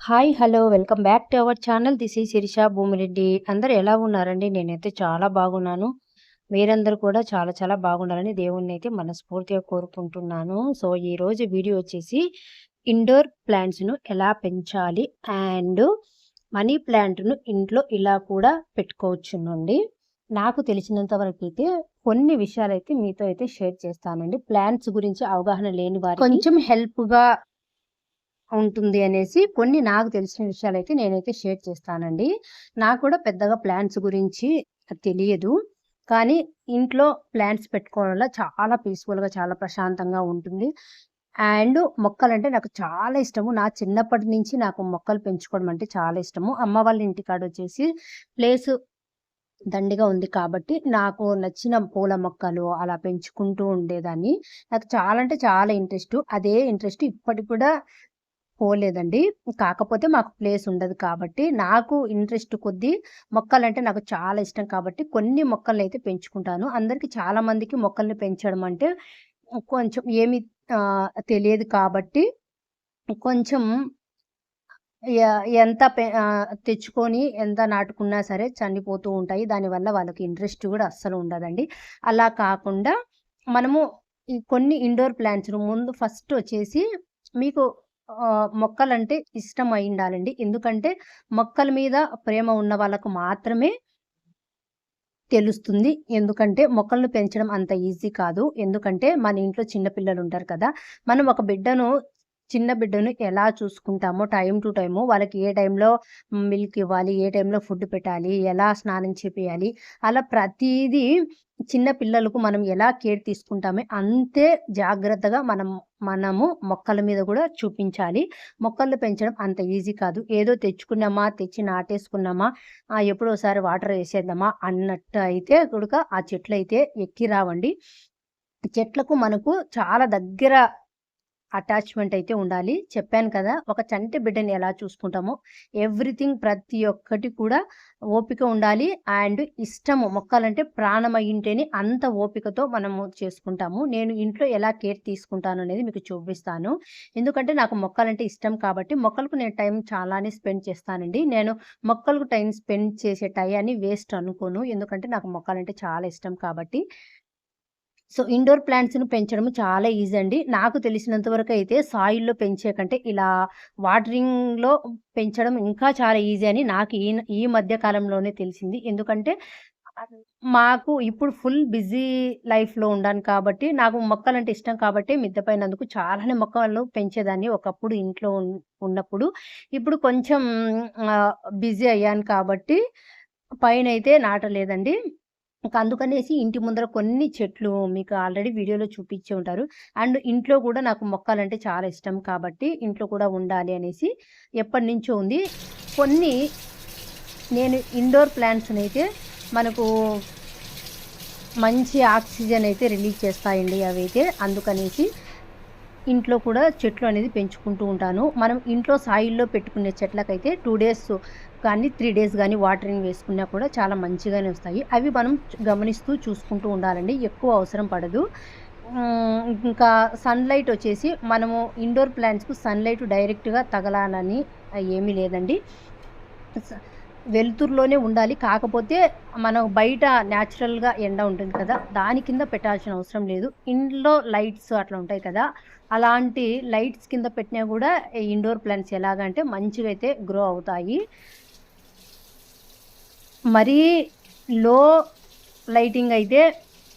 Hi! Hello! Welcome back to our channel. This ఈ శిరీష భూమిరెడ్డి. అందరు ఎలా ఉన్నారండి? నేనైతే చాలా బాగున్నాను. మీరందరూ కూడా చాలా చాలా బాగుండాలని దేవుడినైతే మనస్ఫూర్తిగా కోరుకుంటున్నాను. సో, ఈరోజు వీడియో వచ్చేసి ఇండోర్ ప్లాంట్స్‌ను ఎలా పెంచాలి అండ్ మనీ ప్లాంట్‌ను ఇంట్లో ఇలా కూడా పెట్టుకోవచ్చునండి. నాకు తెలిసినంత అయితే కొన్ని విషయాలు అయితే మీతో అయితే షేర్ చేస్తానండి. ప్లాంట్స్ గురించి అవగాహన లేని వారికి కొంచెం హెల్ప్‌గా ఉంటుంది అనేసి కొన్ని నాకు తెలిసిన విషయాలు అయితే నేనైతే షేర్ చేస్తానండి. నాకు కూడా పెద్దగా ప్లాంట్స్ గురించి తెలియదు. కానీ ఇంట్లో ప్లాంట్స్ పెట్టుకోవడం వల్ల చాలా పీస్‌ఫుల్‌గా, చాలా ప్రశాంతంగా ఉంటుంది. అండ్ మొక్కలంటే నాకు చాలా ఇష్టము. నా చిన్నప్పటి నుంచి నాకు మొక్కలు పెంచుకోవడం అంటే చాలా ఇష్టము. అమ్మ వాళ్ళ ఇంటికాడ వచ్చేసి ప్లేసు దండిగా ఉంది కాబట్టి, నాకు నచ్చిన పూల మొక్కలు అలా పెంచుకుంటూ ఉండేదాన్ని. నాకు చాలా అంటే చాలా ఇంట్రెస్ట్ అదే ఇంట్రెస్ట్ ఇప్పటికి కూడా పోలేదండి. కాకపోతే మాకు ప్లేస్ ఉండదు కాబట్టి, నాకు ఇంట్రెస్ట్ కొద్దీ మొక్కలంటే నాకు చాలా ఇష్టం కాబట్టి, కొన్ని మొక్కలనైతే పెంచుకుంటాను. అందరికి చాలా మందికి మొక్కల్ని పెంచడం అంటే కొంచెం ఏమి తెలియదు కాబట్టి కొంచెం ఎంత పె తెచ్చుకొని ఎంత నాటుకున్నా సరే చనిపోతూ ఉంటాయి. దానివల్ల వాళ్ళకి ఇంట్రెస్ట్ కూడా అస్సలు ఉండదండి. అలా కాకుండా మనము ఈ కొన్ని ఇండోర్ ప్లాంట్స్ ముందు ఫస్ట్ వచ్చేసి మీకు మొక్కలంటే ఇష్టం అయ్యుండాలండి. ఎందుకంటే మొక్కల మీద ప్రేమ ఉన్న వాళ్ళకు మాత్రమే తెలుస్తుంది. ఎందుకంటే మొక్కలను పెంచడం అంత ఈజీ కాదు. ఎందుకంటే మన ఇంట్లో చిన్నపిల్లలు ఉంటారు కదా! మనం ఒక బిడ్డను చిన్న బిడ్డను ఎలా చూసుకుంటామో టైం టు టైము వాళ్ళకి ఏ టైంలో మిల్క్ ఇవ్వాలి, ఏ టైంలో ఫుడ్ పెట్టాలి, ఎలా స్నానం చేపియాలి, అలా ప్రతిదీ చిన్న పిల్లలకు మనం ఎలా కేర్ తీసుకుంటామో అంతే జాగ్రత్తగా మనం మనము మొక్కల మీద కూడా చూపించాలి. మొక్కలు పెంచడం అంత ఈజీ కాదు. ఏదో తెచ్చుకున్నామా, తెచ్చి నాటేసుకున్నామా, ఎప్పుడోసారి ఎప్పుడో ఒకసారి వాటర్ వేసేద్దామా అన్నట్టు అయితే కూడా ఆ చెట్లయితే ఎక్కి రావండి. చెట్లకు మనకు చాలా దగ్గర అటాచ్‌మెంట్ అయితే ఉండాలి. చెప్పాను కదా! ఒక చంటి బిడ్డని ఎలా చూసుకుంటామో ఎవ్రీథింగ్ ప్రతి ఒక్కటి కూడా ఓపిక ఉండాలి. అండ్ ఇష్టము మొక్కలంటే ప్రాణం అంత ఓపికతో మనము చేసుకుంటాము. నేను ఇంట్లో ఎలా కేర్ తీసుకుంటాను అనేది మీకు చూపిస్తాను. ఎందుకంటే నాకు మొక్కలంటే ఇష్టం కాబట్టి మొక్కలకు నేను టైం చాలానే స్పెండ్ చేస్తానండి. నేను మొక్కలకు టైం స్పెండ్ చేసే టయాన్ని వేస్ట్ అనుకోను. ఎందుకంటే నాకు మొక్కలంటే చాలా ఇష్టం కాబట్టి. సో, ఇండోర్ ప్లాంట్స్‌ను పెంచడం చాలా ఈజీ అండి. నాకు తెలిసినంత అయితే సాయిల్‌లో పెంచే కంటే ఇలా వాటరింగ్‌లో పెంచడం ఇంకా చాలా ఈజీ అని నాకు ఈ ఈ మధ్య కాలంలోనే తెలిసింది. ఎందుకంటే మాకు ఇప్పుడు ఫుల్ బిజీ లైఫ్‌లో ఉండాను కాబట్టి, నాకు మొక్కలు అంటే ఇష్టం కాబట్టి మిద్దెపైనందుకు చాలానే మొక్కలు పెంచేదాన్ని ఒకప్పుడు ఇంట్లో ఉన్నప్పుడు. ఇప్పుడు కొంచెం బిజీ అయ్యాను కాబట్టి పైన అయితే నాటలేదండి. ఇంకా అందుకనేసి ఇంటి ముందర కొన్ని చెట్లు మీకు ఆల్రెడీ వీడియోలో చూపించి ఉంటారు. అండ్ ఇంట్లో కూడా నాకు మొక్కలంటే చాలా ఇష్టం కాబట్టి ఇంట్లో కూడా ఉండాలి అనేసి ఎప్పటినుంచో ఉంది. కొన్ని నేను ఇండోర్ ప్లాంట్స్ని అయితే మనకు మంచి ఆక్సిజన్ అయితే రిలీజ్ చేస్తాయండి అవైతే. అందుకనేసి ఇంట్లో కూడా చెట్లు అనేది పెంచుకుంటూ ఉంటాను. మనం ఇంట్లో సాయిల్‌లో పెట్టుకునే చెట్లకైతే టూ డేస్ కానీ, త్రీ డేస్ కానీ వాటరింగ్ వేసుకున్నా కూడా చాలా మంచిగానే వస్తాయి. అవి మనం గమనిస్తూ చూసుకుంటూ ఉండాలండి. ఎక్కువ అవసరం పడదు. ఇంకా సన్‌లైట్ వచ్చేసి మనము ఇండోర్ ప్లాంట్స్‌కు సన్‌లైట్ డైరెక్ట్‌గా తగలాలని ఏమీ లేదండి. వెలుతురులోనే ఉండాలి. కాకపోతే మనం బయట న్యాచురల్‌గా ఎండ ఉంటుంది కదా! దాని కింద పెట్టాల్సిన అవసరం లేదు. ఇంట్లో లైట్స్ అట్లా ఉంటాయి కదా! అలాంటి లైట్స్ కింద పెట్టినా కూడా ఇండోర్ ప్లాంట్స్ ఎలాగంటే మంచిగా అయితే గ్రో అవుతాయి. మరీ లో లైటింగ్ అయితే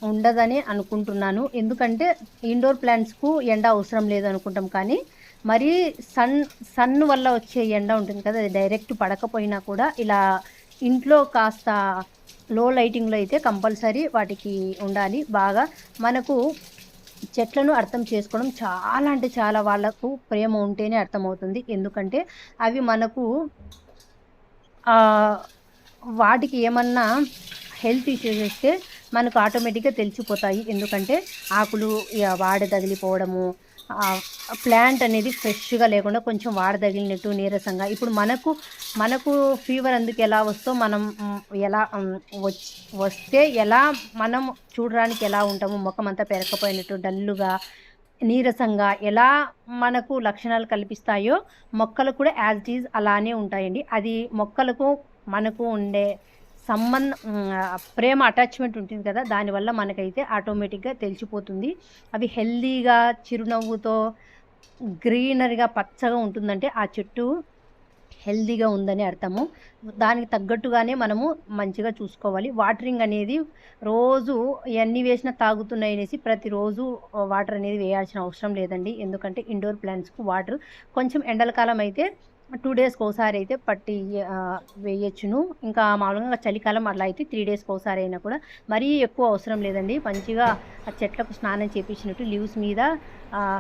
ఉండదని అనుకుంటున్నాను. ఎందుకంటే ఇండోర్ ప్లాంట్స్‌కు ఎండ అవసరం లేదనుకుంటాం కానీ, మరీ సన్ సన్ వల్ల వచ్చే ఎండ ఉంటుంది కదా! అది డైరెక్ట్ పడకపోయినా కూడా ఇలా ఇంట్లో కాస్త లో లైటింగ్‌లో అయితే కంపల్సరీ వాటికి ఉండాలి. బాగా మనకు చెట్లను అర్థం చేసుకోవడం చాలా అంటే చాలా వాళ్ళకు ప్రేమ ఉంటేనే అర్థమవుతుంది. ఎందుకంటే అవి మనకు వాటికి ఏమన్నా హెల్త్ ఇష్యూస్ వస్తే మనకు ఆటోమేటిక్‌గా తెలిసిపోతాయి. ఎందుకంటే ఆకులు వాడ తగిలిపోవడము, ప్లాంట్ అనేది ఫ్రెష్‌గా లేకుండా కొంచెం వాడదగిలినట్టు నీరసంగా. ఇప్పుడు మనకు మనకు ఫీవర్ అందుకు ఎలా వస్తో మనం ఎలా వస్తే ఎలా మనం చూడడానికి ఎలా ఉంటామో మొఖం అంతా పెరకపోయినట్టు డల్లుగా నీరసంగా ఎలా మనకు లక్షణాలు కల్పిస్తాయో మొక్కలు కూడా యాజ్ ఇట్ ఈజ్ అలానే ఉంటాయండి. అది మొక్కలకు మనకు ఉండే సంబంధం ప్రేమ అటాచ్మెంట్ ఉంటుంది కదా దానివల్ల మనకైతే ఆటోమేటిక్గా తెలిసిపోతుంది. అవి హెల్దీగా చిరునవ్వుతో గ్రీనరీగా పచ్చగా ఉంటుందంటే ఆ చెట్టు హెల్దీగా ఉందని అర్థము. దానికి తగ్గట్టుగానే మనము మంచిగా చూసుకోవాలి. వాటరింగ్ అనేది రోజు ఎన్ని వేసినా తాగుతున్నాయి అనేసి ప్రతిరోజు వాటర్ అనేది వేయాల్సిన అవసరం లేదండి. ఎందుకంటే ఇండోర్ ప్లాంట్స్కు వాటర్ కొంచెం ఎండల కాలం అయితే టూ డేస్కి ఒకసారి అయితే పట్టి వేయచ్చును. ఇంకా మామూలుగా చలికాలం అట్లా అయితే త్రీ డేస్కి ఒకసారి అయినా కూడా మరీ ఎక్కువ అవసరం లేదండి. మంచిగా ఆ చెట్లకు స్నానం చేపించినట్టు లీవ్స్ మీద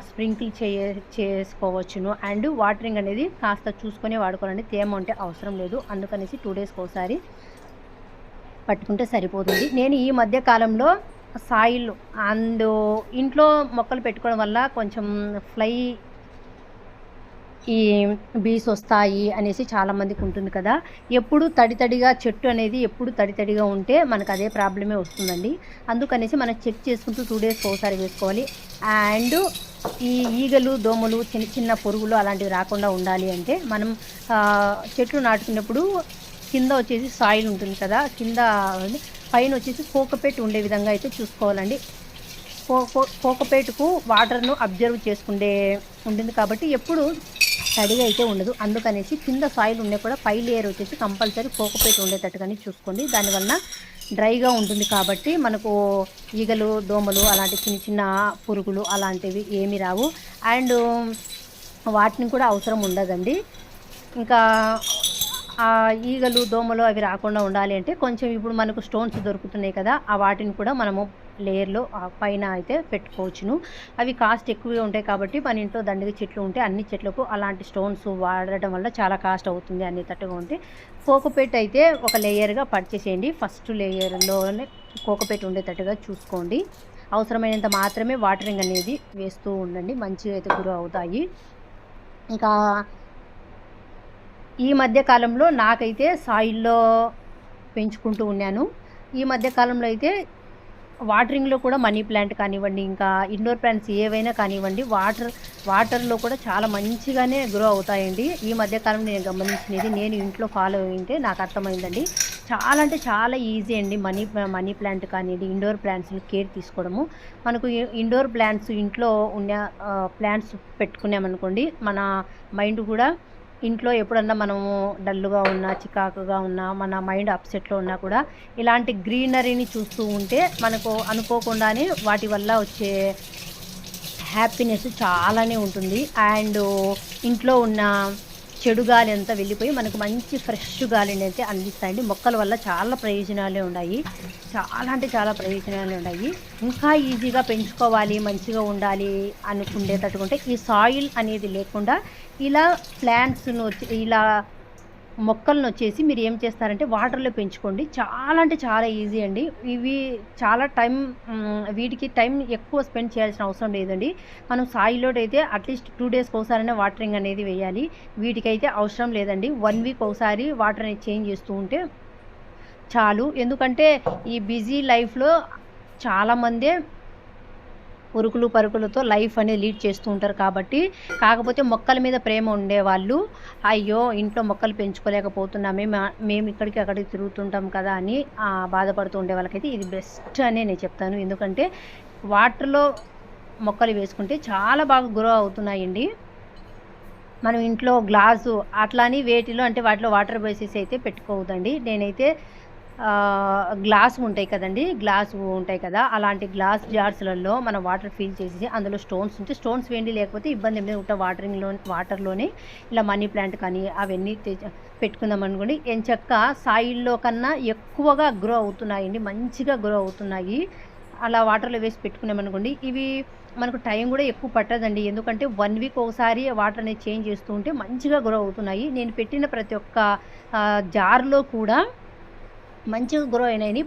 స్ప్రింకిల్ చే చేసుకోవచ్చును. అండ్ వాటరింగ్ అనేది కాస్త చూసుకొని వాడుకోవాలండి. తేమ ఉంటే అవసరం లేదు. అందుకనేసి టూ డేస్కి ఒకసారి పట్టుకుంటే సరిపోతుంది. నేను ఈ మధ్య కాలంలో సాయిల్ అండ్ ఇంట్లో మొక్కలు పెట్టుకోవడం వల్ల కొంచెం ఫ్లై ఈ బీస్ వస్తాయి అనేసి చాలామందికి ఉంటుంది కదా. ఎప్పుడు తడి తడిగా చెట్టు అనేది ఎప్పుడు తడి తడిగా ఉంటే మనకు అదే ప్రాబ్లమే వస్తుందండి. అందుకనేసి మనం చెక్ చేసుకుంటూ టూ డేస్ ఒకసారి వేసుకోవాలి. అండ్ ఈ ఈగలు దోమలు చిన్న చిన్న పురుగులు అలాంటివి రాకుండా ఉండాలి అంటే మనం చెట్లు నాటుకున్నప్పుడు కింద వచ్చేసి సాయిల్ ఉంటుంది కదా. కింద పైన వచ్చేసి కోకపెట్టి ఉండే విధంగా అయితే చూసుకోవాలండి. కోకపేటకు వాటర్ను అబ్జర్వ్ చేసుకుండే ఉంటుంది కాబట్టి ఎప్పుడు తడిగా అయితే ఉండదు. అందుకనేసి కింద సాయిల్ ఉండే కూడా పై లేయర్ వచ్చేసి కంపల్సరీ కోకపేట ఉండేటట్టుగానే చూసుకోండి. దానివల్ల డ్రైగా ఉంటుంది కాబట్టి మనకు ఈగలు దోమలు అలాంటి చిన్న చిన్న పురుగులు అలాంటివి ఏమి రావు. అండ్ వాటిని కూడా అవసరం ఉండదండి. ఇంకా ఆ ఈగలు దోమలు అవి రాకుండా ఉండాలి అంటే కొంచెం ఇప్పుడు మనకు స్టోన్స్ దొరుకుతున్నాయి కదా ఆ వాటిని కూడా మనము లేయర్లో పైన అయితే పెట్టుకోవచ్చును. అవి కాస్ట్ ఎక్కువగా ఉంటాయి కాబట్టి మన ఇంట్లో దండిగా చెట్లు ఉంటే అన్ని చెట్లకు అలాంటి స్టోన్స్ వాడటం వల్ల చాలా కాస్ట్ అవుతుంది అనేటట్టుగా ఉంటే కోకోపెట్ అయితే ఒక లేయర్గా పర్చేసేయండి. ఫస్ట్ లేయర్లోనే కోకోపెట్ ఉండేటట్టుగా చూసుకోండి. అవసరమైనంత మాత్రమే వాటరింగ్ అనేది వేస్తూ ఉండండి. మంచిగా అయితే గురి అవుతాయి. ఇంకా ఈ మధ్య కాలంలో నాకైతే సాయిల్లో పెంచుకుంటూ ఉన్నాను. ఈ మధ్య కాలంలో అయితే వాటరింగ్లో కూడా మనీ ప్లాంట్ కానివ్వండి ఇంకా ఇండోర్ ప్లాంట్స్ ఏవైనా కానివ్వండి వాటర్ వాటర్లో కూడా చాలా మంచిగానే గ్రో అవుతాయండి. ఈ మధ్యకాలంలో నేను గమనించినది నేను ఇంట్లో ఫాలో అయింటే నాకు అర్థమైందండి. చాలా అంటే చాలా ఈజీ అండి మనీ మనీ ప్లాంట్ కానివ్వండి ఇండోర్ ప్లాంట్స్ని కేర్ తీసుకోవడము. మనకు ఇండోర్ ప్లాంట్స్ ఇంట్లో ఉన్న ప్లాంట్స్ పెట్టుకున్నామనుకోండి మన మైండ్ కూడా ఇంట్లో ఎప్పుడన్నా మనము డల్గా ఉన్నా చికాకుగా ఉన్నా మన మైండ్ అప్సెట్లో ఉన్నా కూడా ఇలాంటి గ్రీనరీని చూస్తూ ఉంటే మనకు అనుకోకుండానే వాటి వల్ల వచ్చే హ్యాపీనెస్ చాలానే ఉంటుంది. అండ్ ఇంట్లో ఉన్న చెడు గాలి అంతా వెళ్ళిపోయి మనకు మంచి ఫ్రెష్ గాలిని అయితే అందిస్తాయండి. మొక్కల వల్ల చాలా ప్రయోజనాలే ఉన్నాయి. చాలా అంటే చాలా ప్రయోజనాలు ఉన్నాయి. ఇంకా ఈజీగా పెంచుకోవాలి మంచిగా ఉండాలి అనుకుండేటట్టుకుంటే ఈ సాయిల్ అనేది లేకుండా ఇలా ప్లాంట్స్ను ఇలా మొక్కలను వచ్చేసి మీరు ఏం చేస్తారంటే వాటర్లో పెంచుకోండి. చాలా అంటే చాలా ఈజీ అండి. ఇవి చాలా టైం వీటికి టైం ఎక్కువ స్పెండ్ చేయాల్సిన అవసరం లేదండి. మనం సాయిలో అయితే అట్లీస్ట్ టూ డేస్కి ఒకసారైనా వాటరింగ్ అనేది వేయాలి. వీటికైతే అవసరం లేదండి. వన్ వీక్ ఒకసారి వాటర్ అనేది చేంజ్ చేస్తూ ఉంటే చాలు. ఎందుకంటే ఈ బిజీ లైఫ్లో చాలామందే ఉరుకులు పరుకులతో లైఫ్ అనేది లీడ్ చేస్తూ ఉంటారు కాబట్టి కాకపోతే మొక్కల మీద ప్రేమ ఉండేవాళ్ళు అయ్యో ఇంట్లో మొక్కలు పెంచుకోలేకపోతున్నామే మేము ఇక్కడికి అక్కడికి తిరుగుతుంటాం కదా అని బాధపడుతూ ఉండే వాళ్ళకైతే ఇది బెస్ట్ అనే నేను చెప్తాను. ఎందుకంటే వాటర్లో మొక్కలు వేసుకుంటే చాలా బాగా గ్రో అవుతున్నాయండి. మనం ఇంట్లో గ్లాసు అట్లా అని వేటిలో అంటే వాటిలో వాటర్ బేసిస్ అయితే పెట్టుకోవద్దండి. నేనైతే గ్లాస్ ఉంటాయి కదండి గ్లాస్ ఉంటాయి కదా అలాంటి గ్లాస్ జార్స్లలో మనం వాటర్ ఫిల్ చేసి అందులో స్టోన్స్ ఉంటే స్టోన్స్ వేయండి లేకపోతే ఇబ్బంది ఏమి ఉంటాయి వాటరింగ్లో వాటర్లోనే ఇలా మనీ ప్లాంట్ కానీ అవన్నీ పెట్టుకుందాం అనుకోండి. ఎంచక్క సాయిల్లో కన్నా ఎక్కువగా గ్రో అవుతున్నాయండి మంచిగా గ్రో అవుతున్నాయి. అలా వాటర్లో వేసి పెట్టుకున్నామనుకోండి ఇవి మనకు టైం కూడా ఎక్కువ పట్టదండి. ఎందుకంటే వన్ వీక్ ఒకసారి వాటర్ అనేది చేంజ్ చేస్తూ ఉంటే మంచిగా గ్రో అవుతున్నాయి. నేను పెట్టిన ప్రతి ఒక్క జార్లో కూడా మంచిగా గ్రో అయినాయని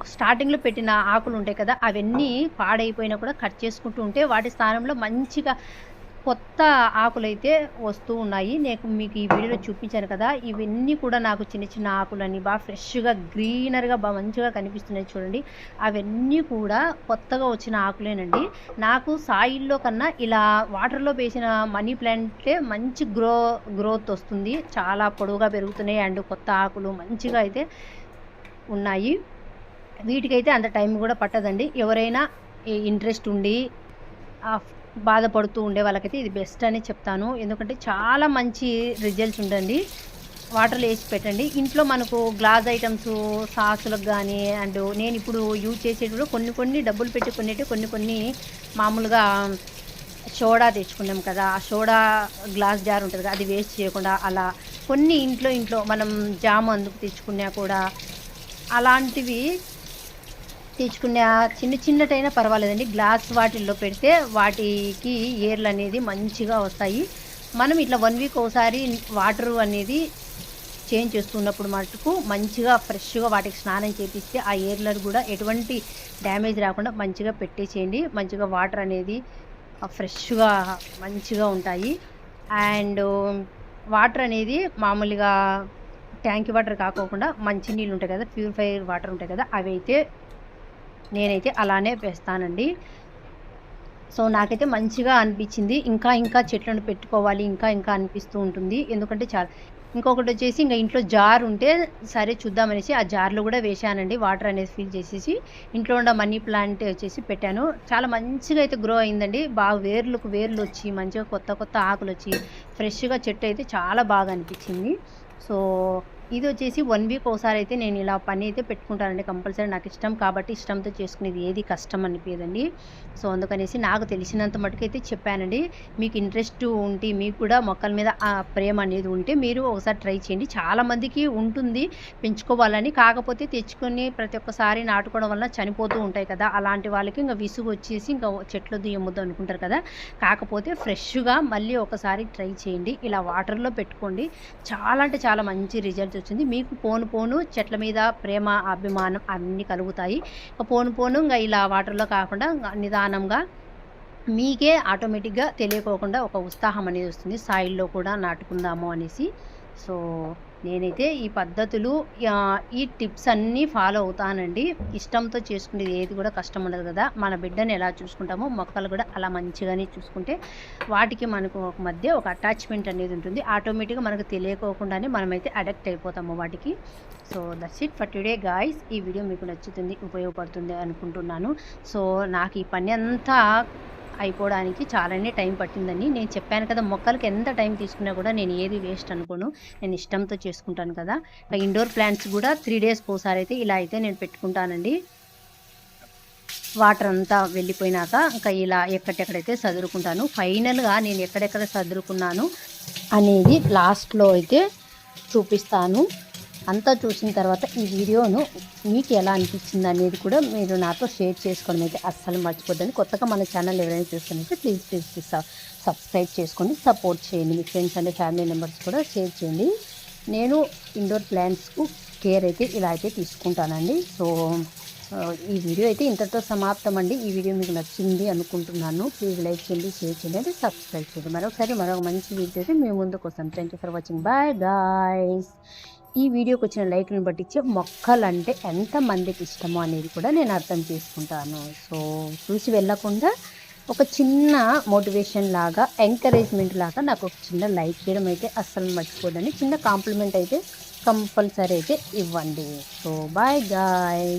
స్టార్టింగ్లో పెట్టిన ఆకులు ఉంటాయి కదా అవన్నీ పాడైపోయినా కూడా కట్ చేసుకుంటూ ఉంటే వాటి స్థానంలో మంచిగా కొత్త ఆకులైతే వస్తూ ఉన్నాయి. నేను మీకు ఈ వీడియోలో చూపించాను కదా ఇవన్నీ కూడా నాకు చిన్న చిన్న ఆకులని బాగా ఫ్రెష్గా గ్రీనర్గా బాగా మంచిగా కనిపిస్తున్నాయి చూడండి. అవన్నీ కూడా కొత్తగా వచ్చిన ఆకులేనండి. నాకు సాయిల్లో కన్నా ఇలా వాటర్లో వేసిన మనీ ప్లాంటే మంచి గ్రో గ్రోత్ వస్తుంది. చాలా పొడవుగా పెరుగుతున్నాయి. అండ్ కొత్త ఆకులు మంచిగా అయితే ఉన్నాయి. వీటికైతే అంత టైం కూడా పట్టదండి. ఎవరైనా ఇంట్రెస్ట్ ఉండి బాధపడుతూ ఉండే వాళ్ళకైతే ఇది బెస్ట్ అని చెప్తాను. ఎందుకంటే చాలా మంచి రిజల్ట్స్ ఉండండి వాటర్లో వేసి పెట్టండి. ఇంట్లో మనకు గ్లాస్ ఐటమ్స్ సాసులకు కానీ అండ్ నేను ఇప్పుడు యూజ్ చేసేటప్పుడు కొన్ని కొన్ని డబ్బులు పెట్టి కొనేటి కొన్ని కొన్ని మామూలుగా సోడా తెచ్చుకున్నాం కదా. ఆ సోడా గ్లాస్ జార్ ఉంటుంది కదా అది వేస్ట్ చేయకుండా అలా కొన్ని ఇంట్లో ఇంట్లో మనం జామ్ అందుకు తెచ్చుకున్నా కూడా అలాంటివి తెచ్చుకునే చిన్న చిన్నటైనా పర్వాలేదండి. గ్లాస్ వాటిల్లో పెడితే వాటికి ఏర్లు అనేది మంచిగా వస్తాయి. మనం ఇట్లా వన్ వీక్ ఒకసారి వాటర్ అనేది చేంజ్ చేస్తున్నప్పుడు మటుకు మంచిగా ఫ్రెష్గా వాటికి స్నానం చేపిస్తే ఆ ఏర్లను కూడా ఎటువంటి డ్యామేజ్ రాకుండా మంచిగా పెట్టేసేయండి. మంచిగా వాటర్ అనేది ఫ్రెష్గా మంచిగా ఉంటాయి. అండ్ వాటర్ అనేది మామూలుగా ట్యాంక్ వాటర్ కాకోకుండా మంచి నీళ్ళు ఉంటాయి కదా ప్యూరిఫైర్ వాటర్ ఉంటాయి కదా అవి అయితే నేనైతే అలానే వేస్తానండి. సో నాకైతే మంచిగా అనిపించింది. ఇంకా ఇంకా చెట్లను పెట్టుకోవాలి ఇంకా ఇంకా అనిపిస్తూ ఉంటుంది. ఎందుకంటే చాలా ఇంకొకటి వచ్చేసి ఇంకా ఇంట్లో జార్ ఉంటే సరే చూద్దామనేసి ఆ జార్లో కూడా వేశానండి. వాటర్ అనేది ఫిల్ చేసేసి ఇంట్లో ఉన్న మనీ ప్లాంట్ వచ్చేసి పెట్టాను. చాలా మంచిగా అయితే గ్రో అయిందండి. బాగా వేర్లకు వేర్లు వచ్చి మంచిగా కొత్త కొత్త ఆకులు వచ్చి ఫ్రెష్గా చెట్టు అయితే చాలా బాగా అనిపించింది. సో ఇది వచ్చేసి వన్ వీక్ ఒకసారి అయితే నేను ఇలా పని అయితే పెట్టుకుంటానండి కంపల్సరీ నాకు ఇష్టం కాబట్టి ఇష్టంతో చేసుకునేది ఏది కష్టం అనిపించదండి. సో అందుకనేసి నాకు తెలిసినంత మటుకు అయితే చెప్పానండి. మీకు ఇంట్రెస్ట్ ఉంటే మీకు కూడా మొక్కల మీద ఆ ప్రేమ అనేది ఉంటే మీరు ఒకసారి ట్రై చేయండి. చాలామందికి ఉంటుంది పెంచుకోవాలని. కాకపోతే తెచ్చుకొని ప్రతి ఒక్కసారి నాటుకోవడం వల్ల చనిపోతూ ఉంటాయి కదా. అలాంటి వాళ్ళకి ఇంకా విసుగు వచ్చేసి ఇంకా చెట్లు దుయ్యముద్దు అనుకుంటారు కదా. కాకపోతే ఫ్రెష్గా మళ్ళీ ఒకసారి ట్రై చేయండి. ఇలా వాటర్లో పెట్టుకోండి. చాలా అంటే చాలా మంచి రిజల్ట్ వచ్చింది. మీకు పోను పోను చెట్ల మీద ప్రేమ అభిమానం అన్నీ కలుగుతాయి. పోను పోను ఇంకా ఇలా వాటర్లో కాకుండా నిదానంగా మీకే ఆటోమేటిక్గా తెలియకోకుండా ఒక ఉత్సాహం అనేది వస్తుంది. సాయిల్లో కూడా నాటుకుందాము అనేసి. సో నేనైతే ఈ పద్ధతులు ఈ టిప్స్ అన్నీ ఫాలో అవుతానండి. ఇష్టంతో చేసుకునేది ఏది కూడా కష్టం ఉండదు కదా. మన బిడ్డని ఎలా చూసుకుంటామో మొక్కలు కూడా అలా మంచిగానే చూసుకుంటే వాటికి మనకు ఒక మధ్య ఒక అటాచ్మెంట్ అనేది ఉంటుంది. ఆటోమేటిక్గా మనకు తెలియకోకుండానే మనమైతే అడక్ట్ అయిపోతాము వాటికి. So that's it for today guys. ఈ వీడియో మీకు నచ్చుతుంది ఉపయోగపడుతుంది అనుకుంటున్నాను. సో నాకు ఈ పని అంతా అయిపోవడానికి చాలానే టైం పట్టిందని నేను చెప్పాను కదా మొక్కలకి ఎంత టైం తీసుకున్నా కూడా నేను ఏది వేస్ట్ అనుకోను. నేను ఇష్టంతో చేసుకుంటాను కదా. ఇండోర్ ప్లాంట్స్ కూడా త్రీ డేస్కి ఒకసారి అయితే ఇలా అయితే నేను పెట్టుకుంటానండి. వాటర్ అంతా వెళ్ళిపోయినాక ఇంకా ఇలా ఎక్కడెక్కడైతే చదురుకుంటాను ఫైనల్గా నేను ఎక్కడెక్కడ చదురుకున్నాను అనేది లాస్ట్లో అయితే చూపిస్తాను. అంతా చూసిన తర్వాత ఈ వీడియోను మీకు ఎలా అనిపించింది అనేది కూడా మీరు నాతో షేర్ చేసుకోవడం అయితే అస్సలు మర్చిపోద్దని కొత్తగా మన ఛానల్ ఎవరైనా చూస్తున్నట్టు ప్లీజ్ ప్లీజ్ ప్లీజ్ సబ్స్క్రైబ్ చేసుకోండి. సపోర్ట్ చేయండి. మీ ఫ్రెండ్స్ అండ్ ఫ్యామిలీ మెంబర్స్ కూడా షేర్ చేయండి. నేను ఇండోర్ ప్లాంట్స్కు కేర్ అయితే ఇలా అయితే తీసుకుంటానండి. సో uh, ఈ వీడియో అయితే ఇంతటితో సమాప్తం అండి ఈ వీడియో మీకు నచ్చింది అనుకుంటున్నాను. ప్లీజ్ లైక్ చేయండి షేర్ చేయండి అంటే సబ్స్క్రైబ్ చేయండి. మరొకసారి మరొక మంచి వీడియో అయితే మేము ముందుకు వస్తాం thank you for watching bye guys ఈ వీడియోకి వచ్చిన లైక్ని బట్టించి మొక్కలు అంటే ఎంతమందికి ఇష్టమో అనేది కూడా నేను అర్థం చేసుకుంటాను. సో చూసి వెళ్ళకుండా ఒక చిన్న మోటివేషన్ లాగా ఎంకరేజ్మెంట్ లాగా నాకు ఒక చిన్న లైక్ చేయడం అయితే అస్సలు మర్చిపోదండి చిన్న కాంప్లిమెంట్ అయితే కంపల్సరీ అయితే ఇవ్వండి. So bye guy